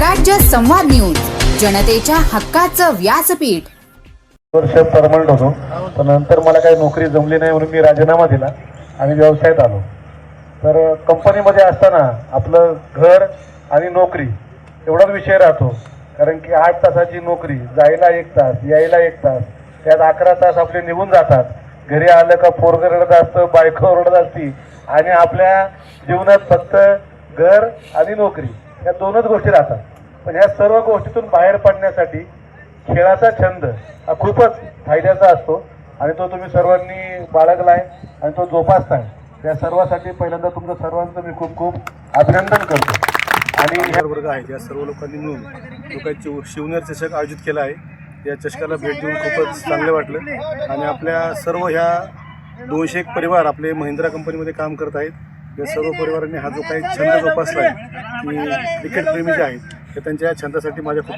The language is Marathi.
स्वराज्य संवाद न्यूज जनतेच्या हक्काचं व्यासपीठ. वर्ष परमनंट होतो पण नंतर मला काही नोकरी जमली नाही म्हणून मी राजीनामा दिला आणि व्यवसायात आलो. तर कंपनीमध्ये असताना आपलं घर आणि नोकरी एवढाच विषय राहतो. कारण की आठ तासाची नोकरी जायला एक तास यायला एक तास त्यात अकरा तास आपले निघून जातात. घरी आलं का पोरग रडत असतं बायको रडत असती आणि आपल्या जीवनात फक्त घर आणि नोकरी या दोनच गोष्टी राहतात. पण ह्या सर्व गोष्टीतून बाहेर पडण्यासाठी खेळाचा छंद हा खूपच फायद्याचा असतो. आणि तो तुम्ही सर्वांनी बाळगला आहे आणि तो जोपासताय. त्या सर्वासाठी पहिल्यांदा तुमचं सर्वांचं मी खूप खूप अभिनंदन करतो. आणि वर्ग आहेत या सर्व लोकांनी मिळून जो काही शिवनेर चषक आयोजित केला आहे या चषकाला भेट देऊन खूपच चांगलं वाटलं. आणि आपल्या सर्व ह्या दोनशे एक परिवार आपले महिंद्रा कंपनीमध्ये काम करत आहेत. या सर्व परिवारांनी हा जो काही छंद जोपासला आहे की क्रिकेटप्रेमी जे आहेत ते त्यांच्या या छंदासाठी माझ्या खूप